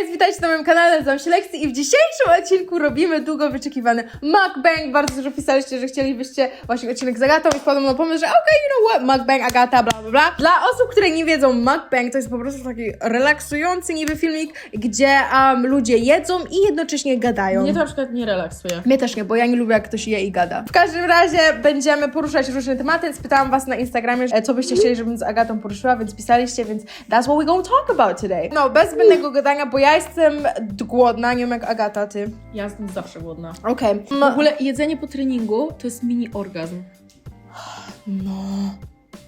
guys, witajcie na moim kanale, nazywam się Lexi i w dzisiejszym odcinku robimy długo wyczekiwany mukbang. Bardzo dużo pisaliście, że chcielibyście właśnie odcinek z Agatą i wpadłem na pomysł, że okej, you know what, mukbang, Agata, bla bla bla. Dla osób, które nie wiedzą, mukbang to jest po prostu taki relaksujący niby filmik, gdzie um, ludzie jedzą i jednocześnie gadają. Mnie to na przykład nie relaksuje. Mnie też nie, bo ja nie lubię jak ktoś je i gada. W każdym razie będziemy poruszać różne tematy. Spytałam was na Instagramie, e, co byście chcieli, żebym z Agatą poruszyła, więc pisaliście, więc that's what we gonna talk about today. No, bez zbędnego gadania, bo ja jestem d- głodna, nie wiem jak Agata, ty. Ja jestem zawsze głodna. Okej. W ogóle jedzenie po treningu to jest mini orgazm.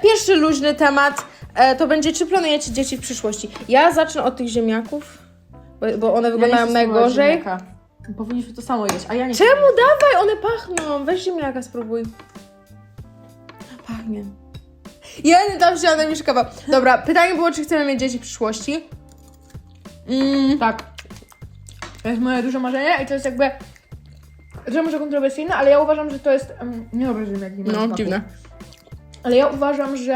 Pierwszy luźny temat e, to będzie, czy planujecie dzieci w przyszłości. Ja zacznę od tych ziemniaków, bo, bo one wyglądają najgorzej. Powinniśmy to samo jeść, a ja nie Czemu? Dawaj, one pachną. Weź ziemniaka, spróbuj. Pachnie. Ja nie dam się, ona mi szkoda. Dobra, pytanie było, czy chcemy mieć dzieci w przyszłości. Mm, Tak. To jest moje duże marzenie i to jest jakby... To może kontrowersyjne, ale ja uważam, że to jest... Um, nie obrażam jak nie ma no, smaku. dziwne. Ale ja uważam, że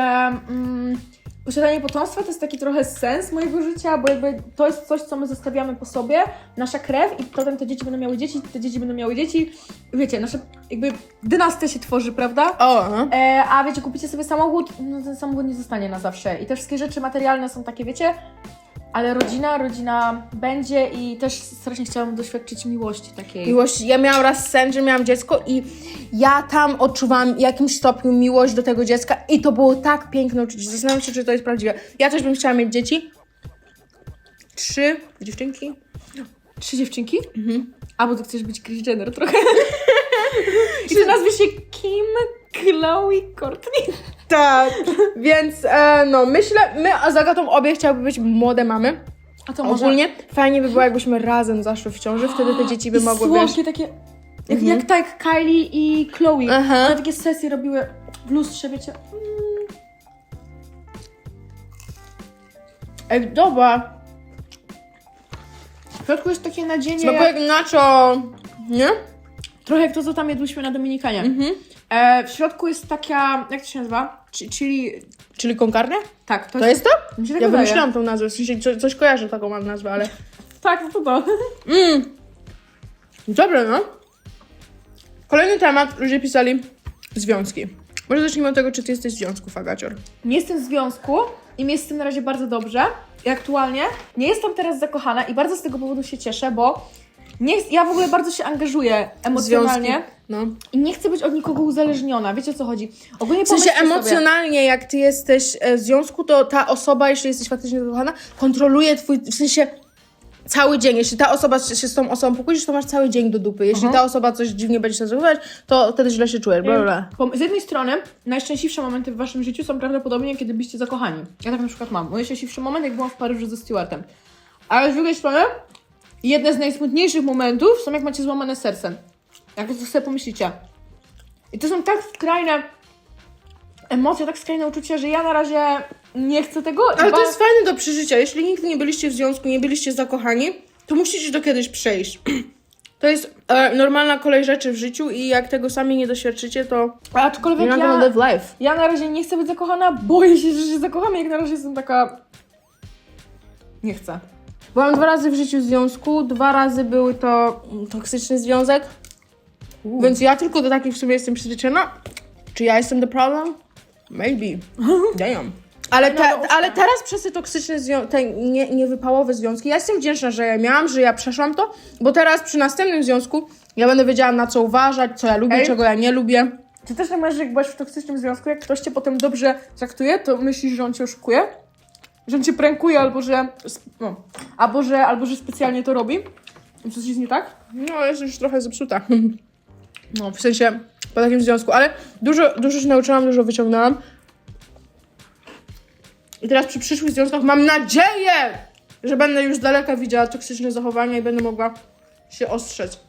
mm, posiadanie potomstwa to jest taki trochę sens mojego życia, bo jakby to jest coś, co my zostawiamy po sobie, nasza krew i potem te dzieci będą miały dzieci, te dzieci będą miały dzieci. Wiecie, nasza jakby dynastia się tworzy, prawda? O, aha. E, a wiecie, kupicie sobie samochód, no ten samochód nie zostanie na zawsze. I te wszystkie rzeczy materialne są takie, wiecie, ale rodzina, rodzina będzie i też strasznie chciałam doświadczyć miłości takiej. Miłość. Ja miałam raz sen, że miałam dziecko i ja tam odczuwałam w jakimś stopniu miłość do tego dziecka i to było tak piękne uczucie. Zastanawiam się, czy to jest prawdziwe. Ja też bym chciała mieć dzieci. Trzy dziewczynki. Trzy dziewczynki? Mhm. A, bo ty chcesz być Kris Jenner trochę. I to nazwie się Kim, Chloe, Courtney. Tak, więc e, no myślę, my a z Agatą obie chciałyby być młode mamy. A to może... Ogólnie fajnie by było, jakbyśmy razem zaszły w ciąży, wtedy te dzieci by I mogły, wiesz... słodkie takie... Jak, jak tak jak Kylie i Chloe. Aha. Takie sesje robiły w lustrze, wiecie. Mm. Ej, dobra. W środku jest takie nadzienie, Smakuje jak nacho, nie? trochę jak to, co tam jedłyśmy na Dominikanie. Mhm. E, w środku jest taka, jak to się nazywa? Czyli, Czyli con carne? tak, to, To jest to? Mi się tak Ja wydaje. wymyśliłam tą nazwę, w sensie co, coś kojarzę taką mam nazwę, ale... Tak, to to. Mmm. Dobre, no. Kolejny temat, ludzie pisali związki. Może zacznijmy od tego, czy ty jesteś w związku, Fagacior. Nie jestem w związku i mi jest z tym na razie bardzo dobrze. I aktualnie nie jestem teraz zakochana i bardzo z tego powodu się cieszę, bo nie, ja w ogóle bardzo się angażuję emocjonalnie. No. i nie chcę być od nikogo uzależniona. Wiecie o co chodzi? Ogólnie W sensie pomyślcie sobie- emocjonalnie, jak ty jesteś e, w związku, to ta osoba, jeśli jesteś faktycznie zakochana, kontroluje twój, w sensie cały dzień. Jeśli ta osoba się się z tą osobą pokłócisz, to masz cały dzień do dupy. Jeśli Aha. ta osoba coś dziwnie będzie się zachowywać, to wtedy źle się czujesz. Bla, bla, Z jednej strony najszczęśliwsze momenty w waszym życiu są prawdopodobnie, kiedy byście zakochani. Ja tak na przykład mam. Mój najszczęśliwszy moment, jak byłam w Paryżu ze Stewartem. Ale z drugiej strony, jedne z najsmutniejszych momentów są, jak macie złamane serce. Jak to sobie pomyślicie. I to są tak skrajne emocje, tak skrajne uczucia, że ja na razie nie chcę tego. Ale to jest fajne do przeżycia. Jeśli nigdy nie byliście w związku, nie byliście zakochani, to musicie to kiedyś przejść. To jest e, normalna kolej rzeczy w życiu i jak tego sami nie doświadczycie, to Aczkolwiek you're not ja, gonna live life. ja na razie nie chcę być zakochana, boję się, że się zakocham, jak na razie jestem taka... Nie chcę. Byłam dwa razy w życiu w związku, dwa razy był to mm, toksyczny związek, więc ja tylko do takich w sumie jestem przyzwyczajona. Czy ja jestem the problem? Maybe. Damn. Ale, te, No, no, ale teraz przez te toksyczne, zwią- te nie, niewypałowe związki, ja jestem wdzięczna, że ja miałam, że ja przeszłam to, bo teraz przy następnym związku ja będę wiedziała na co uważać, co ja lubię, Ej. czego ja nie lubię. Czy też tak masz, że jak byłaś w toksycznym związku, jak ktoś cię potem dobrze traktuje, to myślisz, że on cię oszukuje? Że on cię prankuje, albo że... No, albo, że, albo że specjalnie to robi? Coś jest nie tak? No, jestem już trochę zepsuta. No, w sensie po takim związku, ale dużo, dużo się nauczyłam, dużo wyciągnęłam. I teraz przy przyszłych związkach mam nadzieję, że będę już z daleka widziała toksyczne zachowania i będę mogła się ostrzec.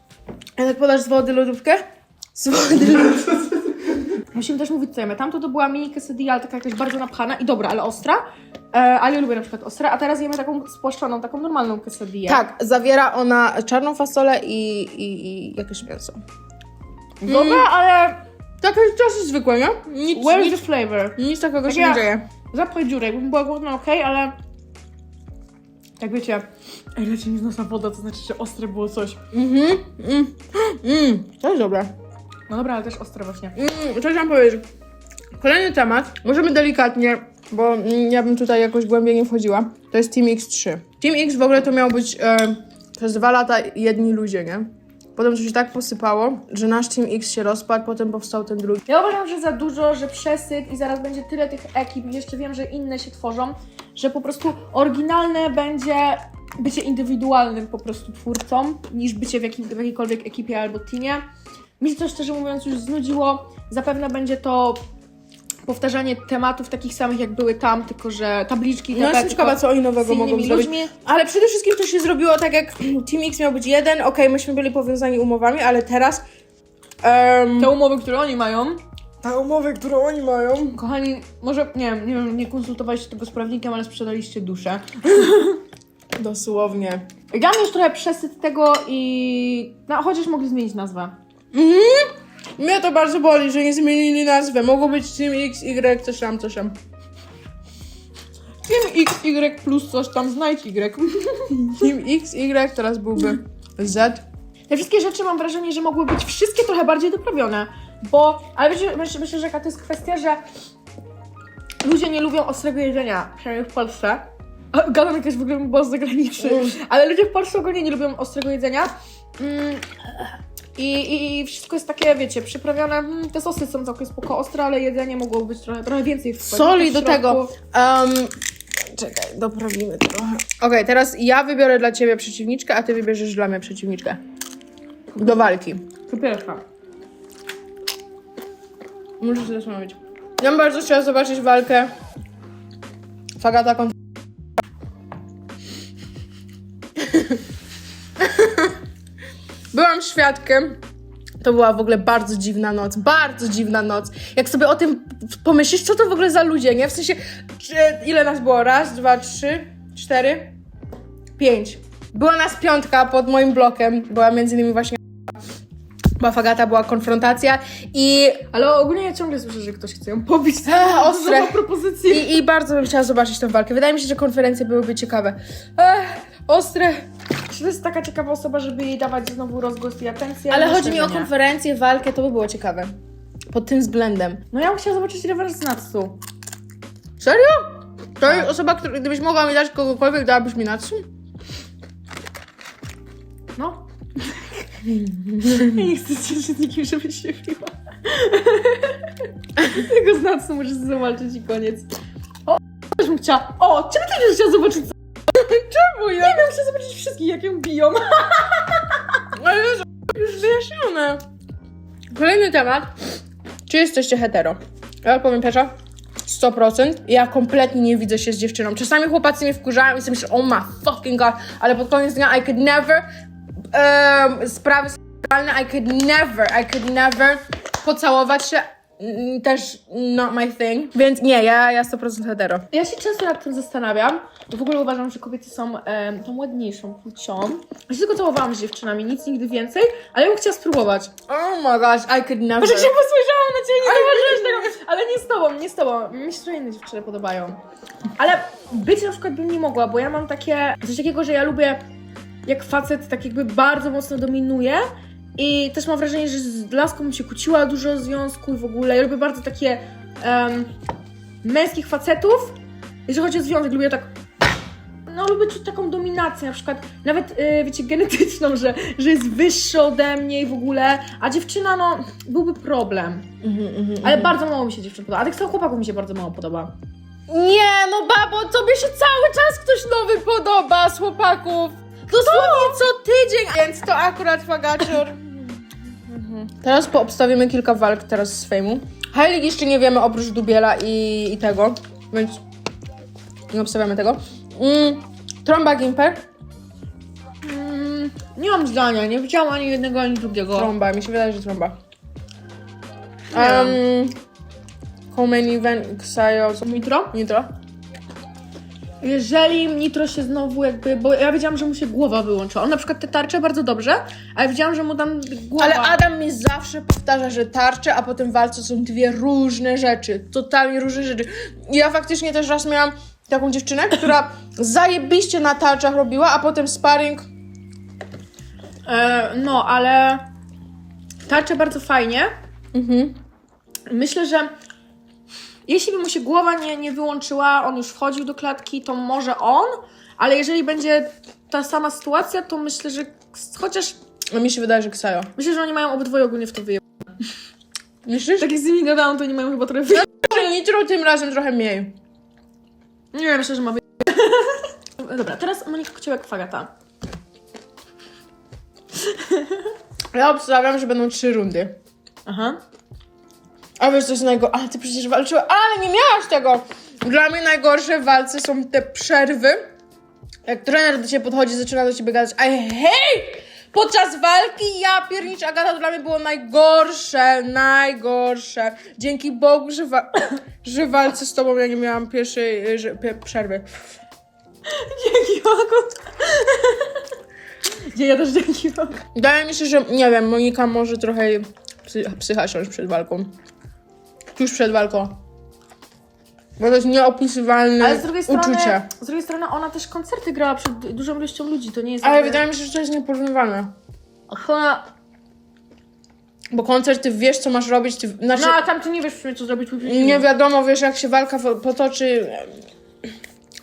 A jak podasz z wody lodówkę? Z wody lodówkę. Musimy też mówić, co jemy. Tamto to była mini quesadilla, ale taka jakaś bardzo napchana i dobra, ale ostra. E, ale ja lubię na przykład ostre. A teraz jemy taką spłaszczoną, taką normalną quesadillę. Tak, zawiera ona czarną fasolę i, i, i jakieś mięso. Dobra, ale Takie ciosy zwykłe, nie? Nic, where's nic, the flavor? nic takiego Tak się ja- nie dzieje. Zapchaj dziurę, jakbym była głodna, okej, ale Jak wiecie, ej, leci mi z nosa woda, to znaczy, że ostre było coś. Mhm. Mm. Mm. To jest dobre. No dobra, ale też ostre właśnie. Mm, co chciałam powiedzieć? Kolejny temat, możemy delikatnie, bo mm, ja bym tutaj jakoś głębiej nie wchodziła. To jest Team X3. Team X w ogóle to miał być e, przez dwa lata jedni ludzie, nie? Potem to się tak posypało, że nasz Team X się rozpadł, potem powstał ten drugi. Ja uważam, że za dużo, że przesyt i zaraz będzie tyle tych ekip i jeszcze wiem, że inne się tworzą, że po prostu oryginalne będzie bycie indywidualnym po prostu twórcą, niż bycie w, jakim, w jakiejkolwiek ekipie albo teamie. Mi się to szczerze mówiąc już znudziło. Zapewne będzie to powtarzanie tematów takich samych jak były tam, tylko że tabliczki No jestem ciekawa, co oni nowego mogą zrobić. ludźmi. Ale przede wszystkim to się zrobiło tak, jak Team X miał być jeden, okej, myśmy byli powiązani umowami, ale teraz... Um, Te umowy, które oni mają, ta umowy, którą oni mają... kochani, może, nie wiem, nie wiem, nie konsultowaliście tego z prawnikiem, ale sprzedaliście duszę. Dosłownie. Dla mnie już trochę przesyt tego i... No, chociaż mogli zmienić nazwę. Mhm. Mnie to bardzo boli, że nie zmienili nazwę. Mogło być Team X, Y, coś tam, coś tam. Team X, Y plus coś tam, znajdź Y. Team X, Y, teraz byłby Z. Te wszystkie rzeczy mam wrażenie, że mogły być wszystkie trochę bardziej doprawione, bo... Ale wiecie, myślę, myślę, że jaka to jest kwestia, że ludzie nie lubią ostrego jedzenia, przynajmniej w Polsce. A, Gadam jakaś w ogóle boss zagraniczny. Mm. Ale ludzie w Polsce ogólnie nie lubią ostrego jedzenia. Mm, I, i, wszystko jest takie, wiecie, przyprawione. Mm, te sosy są całkiem spoko ostre, ale jedzenie mogło być trochę, trochę więcej w Soli do tego. Um, czekaj, doprawimy trochę. Okej, teraz ja wybiorę dla ciebie przeciwniczkę, a ty wybierzesz dla mnie przeciwniczkę. Do walki. To pierwsza. Muszę się zastanowić. Ja bym bardzo chciała zobaczyć walkę Fagata kontra... Świadkiem. To była w ogóle bardzo dziwna noc, bardzo dziwna noc. Jak sobie o tym pomyślisz, co to w ogóle za ludzie, nie? W sensie, czy, ile nas było? Raz, dwa, trzy, cztery, pięć. Była nas piątka pod moim blokiem. Była między innymi właśnie była Fagata, była konfrontacja i Ale ogólnie ja ciągle słyszę, że ktoś chce ją pobić. Eee, ostre. I, I bardzo bym chciała zobaczyć tę walkę. Wydaje mi się, że konferencje byłyby ciekawe. Ech, ostre. Czy to jest taka ciekawa osoba, żeby jej dawać znowu rozgłos i atencję? Ale Myślę, chodzi mi że o nie. konferencję, walkę, to by było ciekawe. Pod tym względem. No ja bym chciała zobaczyć z Natsu. Serio? To jest osoba, która, gdybyś mogła mi dać kogokolwiek, dałabyś mi Natsu? No. ja nie chcę cię z nikim, żebyś się biła. Tylko z Natsu możesz zobaczyć i koniec. O, też bym chciała. O, ciebie też bym chciała zobaczyć. Czemu Nie wiem, chcę zobaczyć wszystkich, jak ją biją. Ale Jezu, już wyjaśnione. Kolejny temat. Czy jesteście hetero? Ja odpowiem pierwsza. 100%. Ja kompletnie nie widzę się z dziewczyną. Czasami chłopacy mnie wkurzają i sobie myślę, oh my fucking god, ale pod koniec dnia I could never um, sprawy seksualne, I could never, I could never pocałować się. Też not my thing. Więc nie, ja, ja 100% hetero. Ja się często nad tym zastanawiam, bo w ogóle uważam, że kobiety są em, tą ładniejszą płcią. Ja się tylko całowałam z dziewczynami, nic nigdy więcej, ale ja bym chciała spróbować. Oh my gosh, I could never. Może się posłyszałam na ciebie, nie zauważyłeś tego. Ale nie z tobą, nie z tobą. Mi się inne dziewczyny podobają. Ale być na przykład bym nie mogła, bo ja mam takie, coś takiego, że ja lubię jak facet tak jakby bardzo mocno dominuje i też mam wrażenie, że z laską się kłóciła dużo związku i w ogóle. Ja lubię bardzo takie em, męskich facetów. Jeżeli chodzi o związek, lubię tak no lubię czuć taką dominację, na przykład nawet, y, wiecie, genetyczną, że, że jest wyższy ode mnie i w ogóle, a dziewczyna, no, byłby problem. Mhm, mhm, Ale mhm. bardzo mało mi się dziewczyn podoba, a tak samo chłopaków mi się bardzo mało podoba. Nie, no babo, tobie się cały czas ktoś nowy podoba z chłopaków. Dosłownie co tydzień, więc to akurat fagacior. Teraz poobstawimy kilka walk teraz z fejmu. Heilig jeszcze nie wiemy oprócz Dubiela i, i tego, więc nie obstawiamy tego. Mm, Tromba Gimper. Mm, nie mam zdania, nie widziałam ani jednego, ani drugiego. Tromba, mi się wydaje, że tromba. Um, Home Event, Xayo, co? Nitro? Nitro. Jeżeli Nitro się znowu jakby, bo ja wiedziałam, że mu się głowa wyłączyła. On na przykład te tarcze bardzo dobrze, ale widziałam, że mu tam głowa... Ale Adam mi zawsze powtarza, że tarcze, a potem walce są dwie różne rzeczy. Totalnie różne rzeczy. Ja faktycznie też raz miałam taką dziewczynę, która zajebiście na tarczach robiła, a potem sparring. E, no, ale tarcze bardzo fajnie. Mhm. Myślę, że jeśli by mu się głowa nie, nie wyłączyła, on już wchodził do klatki, to może on, ale jeżeli będzie ta sama sytuacja, to myślę, że chociaż No mi się wydaje, że Ksajo. myślę, że oni mają obydwoje ogólnie w to wyje. Myślisz? Tak jak z nimi gadałam, to nie mają chyba trochę wyje. Że Nitro tym razem trochę mniej. Nie wiem, myślę, że ma wyje. Dobra, teraz Monika Kociołek Fagata. Ja obstawiam, że będą trzy rundy. Aha. A wiesz coś innego? A ty przecież walczyłaś, ale nie miałaś tego! Dla mnie najgorsze w walce są te przerwy. Jak trener do ciebie podchodzi, zaczyna do ciebie gadać, I hej! Podczas walki ja piernicz Agata to dla mnie było najgorsze, najgorsze. Dzięki Bogu, że, wa- że walce z tobą ja nie miałam pierwszej y, że, pie- przerwy. Dzięki Bogu. Nie, ja też dzięki Bogu. Wydaje mi się, że nie wiem, Monika może trochę psy, psycha siąść przed walką. Tuż przed walką. Bo to jest nieopisywalne Ale z drugiej strony, uczucie. z drugiej strony ona też koncerty grała przed dużą ilością ludzi, to nie jest Ale jakby- wydaje mi się, że to jest nieporównywalne. Aha. Bo koncert, ty wiesz, co masz robić, ty, znaczy, No, a tam ty nie wiesz w sumie, co zrobić. nie wiadomo, wiesz, jak się walka potoczy.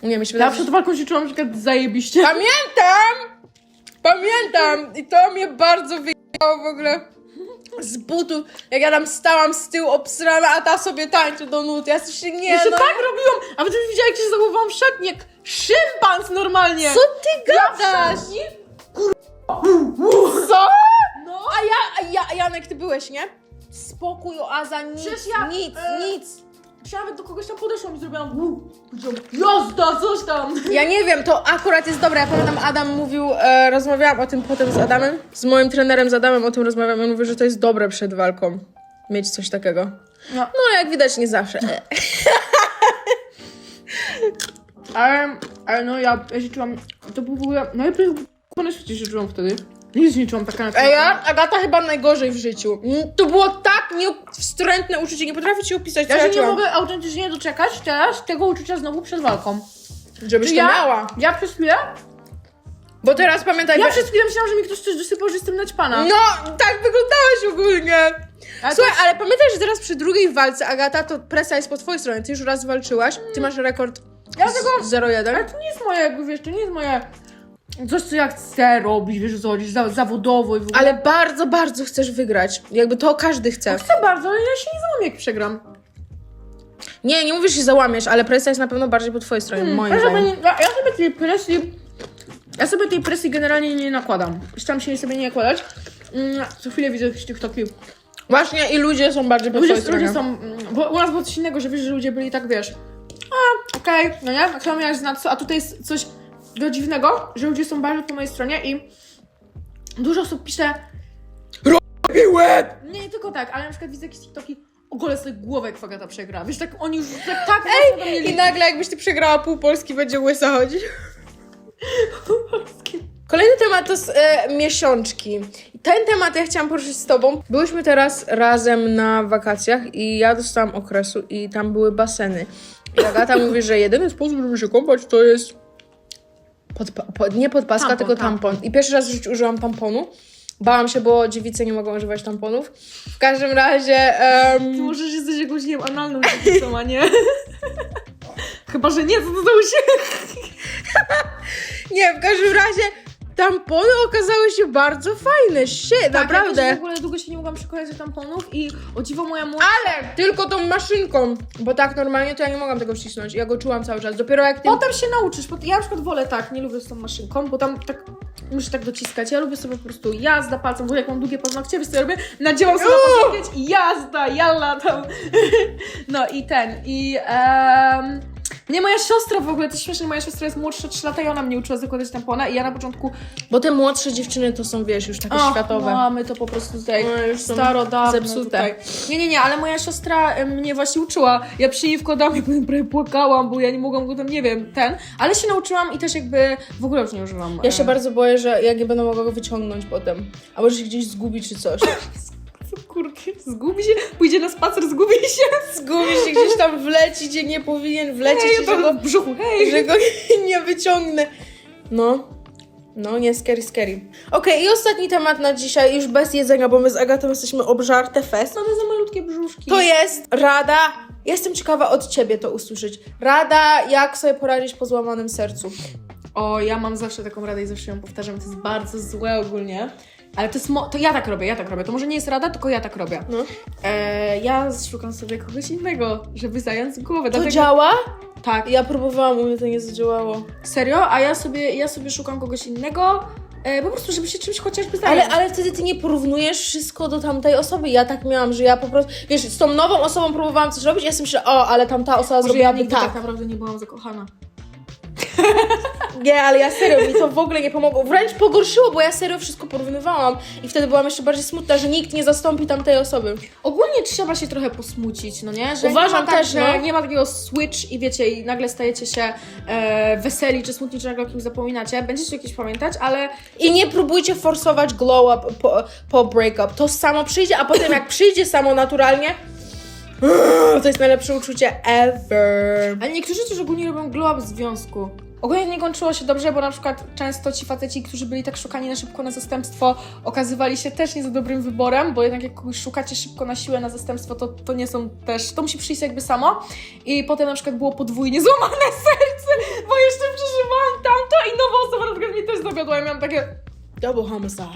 Nie, mi się Ja wydaje, przed walką się czułam na przykład zajebiście. Pamiętam! Pamiętam! I to mnie bardzo wyjechało w ogóle z butów. Jak ja tam stałam z tyłu obsrana, a ta sobie tańczy do nut. Ja się nie Ja się no. tak robiłam! A wy też widziałam, jak się zachowałam w szatni, jak szympans normalnie! Co ty gadasz? Co? No! A ja, a ja, a Janek, ty byłeś, nie? Spokój, oaza, nic, Przecież ja, nic, e, nic. Ja nawet do kogoś tam podeszłam i zrobiłam "Uu", powiedziałam, jazda, coś tam! Ja nie wiem, to akurat jest dobre. Ja pamiętam, Adam mówił, e, rozmawiałam o tym potem z Adamem, z moim trenerem, z Adamem o tym rozmawiam. On mówi, że to jest dobre przed walką. Mieć coś takiego. No. No, jak widać, nie zawsze. E. Ale, ale no ja, ja się czułam, to był w ogóle, najlepiej chyba na świecie się czułam wtedy. Nic nie czułam taka na A ja, Agata, chyba najgorzej w życiu. Mm, To było tak niewstrętne uczucie, nie potrafię ci opisać, co Ja ja, się nie czułam. mogę autentycznie doczekać teraz tego uczucia znowu przed walką. Żebyś Czy to ja, miała. ja przez chwilę, Bo teraz pamiętaj... ja be- przez chwilę myślałam, że mi ktoś coś dosypał, że jestem naćpana. No, tak wyglądałaś ogólnie. Ale Słuchaj, ale pamiętaj, że teraz przy drugiej walce, Agata, to presja jest po twojej stronie. Ty już raz walczyłaś, ty masz rekord Ja z- tego- 0-1. Ale to nie jest moje, jakby wiesz, to nie jest moje coś, co ja chcę robić, wiesz o co chodzi, za, zawodowo i w ogóle. Ale bardzo, bardzo chcesz wygrać. Jakby to każdy chce. Chcę bardzo, ale ja się nie załamię, jak przegram. Nie, nie mówisz, że się załamiesz, ale presja jest na pewno bardziej po twojej stronie, moim Ja sobie, zdaniem. nie, ja, ja sobie tej presji, ja sobie tej presji generalnie nie nakładam. Staram się jej sobie nie nakładać. Mm, co chwilę widzę jakieś TikToki. Właśnie i ludzie są bardziej po Ludzie, twojej ludzie stronie. są, mm, bo u nas było coś innego, że wiesz, że ludzie byli tak, wiesz, a, okej, no nie, a kto miałeś znać co, a tutaj jest coś do dziwnego, że ludzie są bardziej po mojej stronie i dużo osób pisze, Łeb! Nie, nie tylko tak, ale na przykład widzę jakieś TikToki, ogolę sobie głowę, jak Fagata przegra. Wiesz, tak oni już tak, tak mocno do mnie I liczą. nagle jakbyś ty przegrała pół Polski, będzie łysa chodzić. Kolejny temat to e, miesiączki. Ten temat ja chciałam poruszyć z tobą. Byłyśmy teraz razem na wakacjach i ja dostałam okresu i tam były baseny. I Agata mówi, że jedyny sposób, żeby się kąpać, to jest podpa- po, nie podpaska, Tampon, tylko tampon. I pierwszy raz w życiu użyłam tamponu. Bałam się, bo dziewice nie mogą używać tamponów. W każdym razie... em, Ty możesz jesteś jakąś, nie wiem, analną dziewicą, a nie? Chyba, że nie, to za uśmiech? Nie, w każdym razie tampony okazały się bardzo fajne. Shit, Tak, Ja naprawdę. też w ogóle długo się nie mogłam przekonać do tamponów i o dziwo moja młodsza... Ale tylko tą maszynką, bo tak normalnie to ja nie mogłam tego wcisnąć. Ja go czułam cały czas. Dopiero jak ty. Potem się nauczysz, ja na przykład wolę tak, nie lubię z tą maszynką, bo tam tak muszę tak dociskać. Ja lubię sobie po prostu jazda palcem, bo jak mam długie paznokcie, wiesz co ja robię? Nadziałam sobie na i jazda, jalla tam. No i ten, i em, mnie moja siostra w ogóle, to śmieszne, moja siostra jest młodsza 3 lata i ona mnie uczyła zakładać tampona i ja na początku Bo te młodsze dziewczyny to są, wiesz, już takie światowe. Mamy to po prostu tutaj No, już starodawne zepsute. Tutaj. Nie, nie, nie, ale moja siostra em, mnie właśnie uczyła. Ja przy niej wkładałam i potem prawie płakałam, bo ja nie mogłam go tam, nie wiem, ten. Ale się nauczyłam i też jakby w ogóle już nie używam. Ja się e, bardzo boję, że ja nie będę mogła go wyciągnąć potem. Albo że się gdzieś zgubi czy coś. kurde, zgubi się, pójdzie na spacer, zgubi się. Zgubi się gdzieś tam wleci, gdzie nie powinien wlecieć, Hej, że go, w brzuchu, hej. że go nie wyciągnę. No. No, nie, scary, scary. Okej, i ostatni temat na dzisiaj, już bez jedzenia, bo my z Agatą jesteśmy obżarte fest. Mamy za malutkie brzuszki. To jest rada. Jestem ciekawa od ciebie to usłyszeć. Rada, jak sobie poradzić po złamanym sercu. O, ja mam zawsze taką radę i zawsze ją powtarzam, to jest bardzo złe ogólnie. Ale to jest, mo- to ja tak robię, ja tak robię. To może nie jest rada, tylko ja tak robię. No. E, ja szukam sobie kogoś innego, żeby zająć głowę. To działa? Tak, Ja próbowałam, u mnie to nie zadziałało. serio, a ja sobie, ja sobie szukam kogoś innego, e, po prostu, żeby się czymś chociażby zająć. Ale, ale wtedy ty nie porównujesz wszystko do tamtej osoby. Ja tak miałam, że ja po prostu, wiesz, z tą nową osobą próbowałam coś robić, ja sobie myślę, o, ale tamta osoba Może ja zrobiłaby nigdy tak. tak naprawdę nie byłam zakochana. Nie, ale ja serio, mi to w ogóle nie pomogło. Wręcz pogorszyło, bo ja serio wszystko porównywałam. I wtedy byłam jeszcze bardziej smutna, że nikt nie zastąpi tamtej osoby. Ogólnie trzeba się trochę posmucić, no nie? Że Uważam nie ma tak, też, że no. nie ma takiego switch i wiecie, i nagle stajecie się e, weseli czy smutni, czy nagle o kimś zapominacie. Będziecie jakieś pamiętać, ale I nie próbujcie forsować glow up po, po breakup. To samo przyjdzie, a potem jak przyjdzie samo naturalnie, to jest najlepsze uczucie ever. Ale niektórzy też ogólnie robią glow up w związku. Ogólnie nie kończyło się dobrze, bo na przykład często ci faceci, którzy byli tak szukani na szybko na zastępstwo, okazywali się też nie za dobrym wyborem, bo jednak jak kogoś szukacie szybko na siłę na zastępstwo, to, to nie są też, to musi przyjść jakby samo. I potem na przykład było podwójnie złamane serce, bo jeszcze przeżywałam tamto i nowa osoba na przykład mi też zawiodła i miałam takie Double homicide.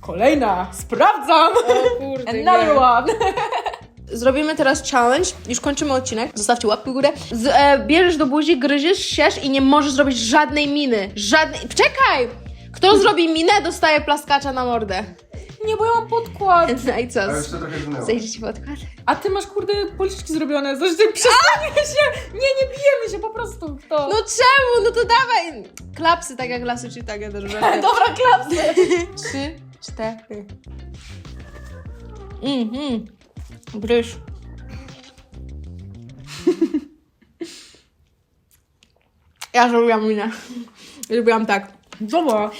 kolejna, sprawdzam! O kurde, Another nie. one! Zrobimy teraz challenge. Już kończymy odcinek. Zostawcie łapkę w górę. Z, e, bierzesz do buzi, gryziesz, siesz i nie możesz zrobić żadnej miny. Żadnej. Czekaj! Kto zrobi minę, dostaje plaskacza na mordę. Nie, bo ja mam podkład. No i co? Ale jeszcze trochę zmyło. Zejdzie ci podkład? A ty masz kurde policzki zrobione, zresztą przestanie się! Nie, nie bijemy się po prostu. To... No czemu? No to dawaj! Klapsy, tak jak lasy czy tak, ja też. Dobra, klapsy! Trzy, cztery. Mhm. Gryż. Ja zrobiłam minę. Zrobiłam tak. Dobra.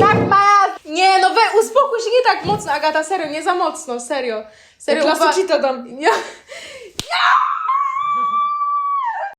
Tak ma! Nie, no we, uspokój się, nie tak mocno, Agata, serio, nie za mocno, serio. Serio, uwa- to dam. Ja... Ja!